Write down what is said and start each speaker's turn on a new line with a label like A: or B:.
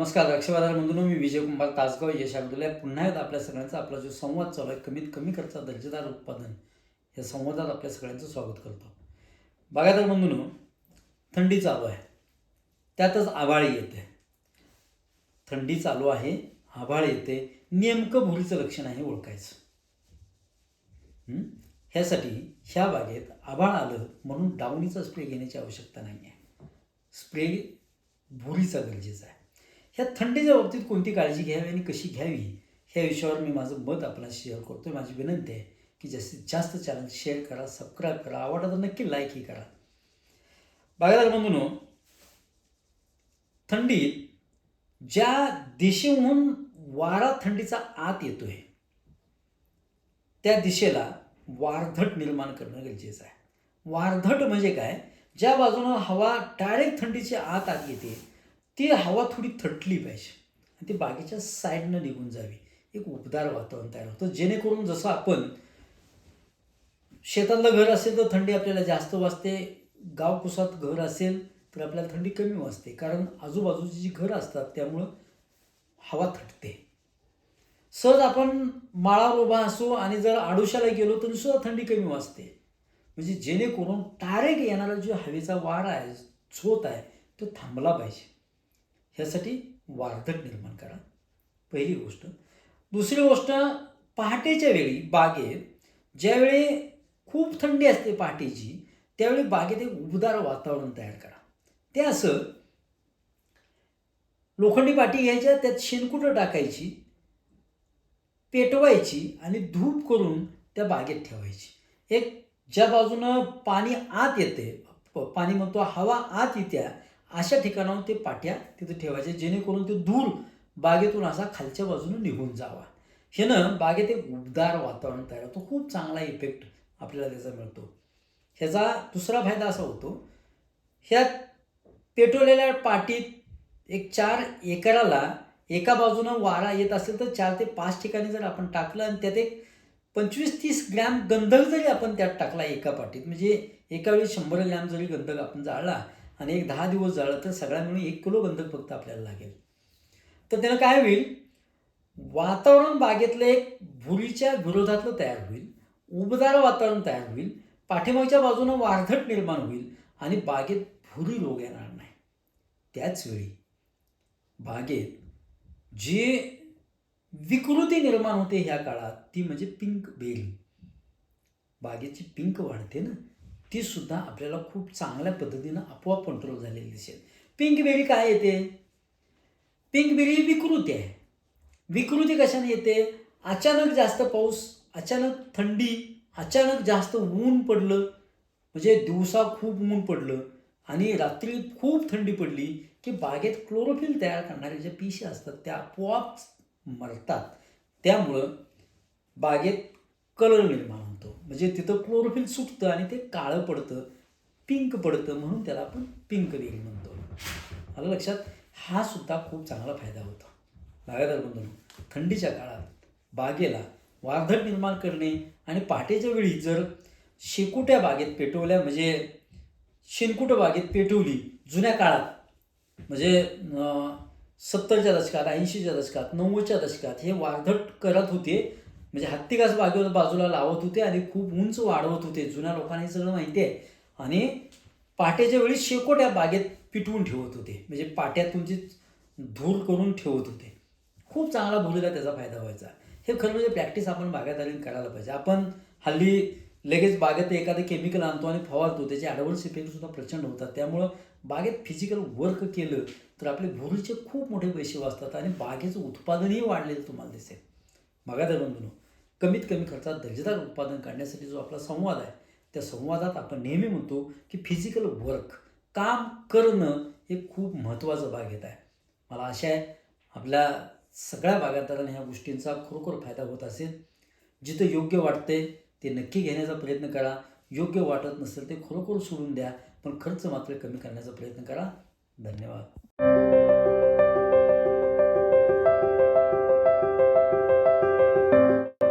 A: नमस्कार द्राक्षबाजार म्हणून मी विजय कुंभार तासगाव यश अब्दुल्ला. पुन्हा एकदा आपल्या सगळ्यांचा आपला जो संवाद चालू आहे कमीत कमी खर्चा दर्जेदार उत्पादन या संवादात आपल्या सगळ्यांचं स्वागत करतो. बागायदार बंधून थंडी चालू आहे. त्यातच आभाळी येते. थंडी चालू आहे आभाळ येते. नेमकं भुरीचं लक्षण आहे ओळखायचं. ह्यासाठी ह्या बागेत आभाळ आलं म्हणून डावणीचा स्प्रे घेण्याची आवश्यकता नाही आहे स्प्रे भुरीचा गरजेचा आहे. ह्या थंडीच्या बाबतीत कोणती काळजी घ्यावी आणि कशी घ्यावी ह्या विषयावर मी माझं मत आपल्याला शेअर करतो माझी विनंती आहे की जास्तीत जास्त चॅनल शेअर करा सबस्क्राईब करा. आवडलं तर नक्की लाईकही करा. बागायदार बंधूनो थंडीत ज्या दिशेहून वारा थंडीचा आत येतोय त्या दिशेला वारधट निर्माण करणं गरजेचं आहे. वारधट म्हणजे काय? ज्या बाजूनं हवा डायरेक्ट थंडीची आत आत येते ती हवा थोडी थटली पाहिजे. आणि ती बागेच्या साईडनं निघून जावी. एक उबदार वातावरण तयार होतं. जेणेकरून जसं आपण शेतातलं घर असेल तर थंडी आपल्याला जास्त वाजते. गावकुसात घर असेल तर आपल्याला थंडी कमी वाजते. कारण आजूबाजूची जी घरं असतात त्यामुळं हवा थटते. सहज आपण माळावर उभा असू आणि जर आडोशाला गेलो तरी सुद्धा थंडी कमी वाजते. म्हणजे जेणेकरून डायरेक्ट येणारा जो हवेचा वारा आहे झोत आहे तो थांबला पाहिजे. ह्यासाठी वार्धक निर्माण करा. पहिली गोष्ट. दुसरी गोष्ट पहाटेच्या वेळी बागेत ज्यावेळी खूप थंडी असते पहाटेची त्यावेळी बागेत एक उबदार वातावरण तयार करा. ते असं लोखंडी पाटी घ्यायच्या त्यात शेणकुटं टाकायची पेटवायची आणि धूप करून त्या बागेत ठेवायची. एक ज्या बाजूनं पाणी आत येते पाणी म्हणतो हवा आत येत्या अशा ठिकाणाहून ते पाट्या तिथे ठेवायच्या जेणेकरून ते धूर बागेतून असा खालच्या बाजूनं निघून जावा. ह्यानं बागेत एक उबदार वातावरण तयार होतं. खूप चांगला इफेक्ट आपल्याला त्याचा मिळतो. ह्याचा दुसरा फायदा असा होतो ह्या पेटवलेल्या पाटीत एक चार एकराला एका बाजूनं वारा येत असेल तर चार ते पाच ठिकाणी जर आपण टाकलं आणि त्यात एक पंचवीस तीस ग्रॅम गंधक जरी आपण त्यात टाकला एका पाटीत म्हणजे एका वेळी शंभर ग्रॅम जरी गंधक आपण जाळला आणि एक दहा दिवस जाळं तर सगळ्या मिळून एक किलो गंधक फक्त आपल्याला लागेल. तर त्यानं काय होईल? वातावरण बागेतलं एक भुरीच्या विरोधातलं तयार होईल. उबदार वातावरण तयार होईल. पाठीमागच्या बाजूनं वारधट निर्माण होईल आणि बागेत भुरी रोग येणार नाही. त्याचवेळी बागेत जी विकृती निर्माण होते ह्या काळात ती म्हणजे पिंक बेरी. बागेची पिंक वाढते ना. ती सुद्धा आपल्याला खूप चांगल्या पद्धतीनं आपोआप कंट्रोल झालेली दिसेल. पिंक बेरी काय येते? पिंक बेरी ही विकृती आहे. विकृती कशाने येते? अचानक जास्त पाऊस अचानक थंडी अचानक जास्त ऊन पडलं म्हणजे दिवसा खूप ऊन पडलं आणि रात्री खूप थंडी पडली की बागेत क्लोरोफिल तयार करणारे ज्या पिशी असतात त्या आपोआप मरतात. त्यामुळं बागेत कलर निर्माण म्हणजे तिथं क्लोरोफिल सुटतं आणि ते काळं पडतं पिंक पडतं म्हणून त्याला आपण पिंक देईल म्हणतो. आलं लक्षात? हा सुद्धा खूप चांगला फायदा होतो. बागायदार बंधू थंडीच्या काळात बागेला वारधट निर्माण करणे आणि पहाटेच्या वेळी जर शेकोट्या बागेत पेटवल्या म्हणजे शेणकुटं बागेत पेटवली जुन्या काळात म्हणजे सत्तरच्या दशकात ऐंशीच्या दशकात नव्वदच्या दशकात हे वारधट करत होते म्हणजे हत्तीघास बाजू बाजूला लावत होते आणि खूप उंच वाढवत होते. जुन्या लोकांना हे सगळं माहिती आहे आणि पाट्याच्या वेळी शेकोट्या बागेत पिटवून ठेवत होते. म्हणजे पाट्यात तुमची धूर करून ठेवत होते. खूप चांगला भुरीला त्याचा फायदा व्हायचा. हे खरं म्हणजे प्रॅक्टिस आपण बागायतदारीने करायला पाहिजे. आपण हल्ली लगेच बागेत एखादं केमिकल आणतो आणि फवारतो. त्याचे ॲडव्हान्स इफेक्टसुद्धा प्रचंड होतात. त्यामुळं बागेत फिजिकल वर्क केलं तर आपले भुरीचे खूप मोठे पैसे वाचतात आणि बागेचं उत्पादनही वाढलेलं तुम्हाला दिसेल. बागायदार बंधून कमीत कमी खर्चात दर्जेदार उत्पादन काढण्यासाठी जो आपला संवाद आहे त्या संवादात आपण नेहमी म्हणतो की फिजिकल वर्क काम करणं हे खूप महत्त्वाचं भाग येत आहे. मला आशा आहे आपल्या सगळ्या बागायतदारांना ह्या गोष्टींचा खरोखर फायदा होत असेल. जिथं योग्य वाटते ते नक्की घेण्याचा प्रयत्न करा. योग्य वाटत नसेल ते खरोखर सोडून द्या पण खर्च मात्र कमी करण्याचा प्रयत्न करा. धन्यवाद.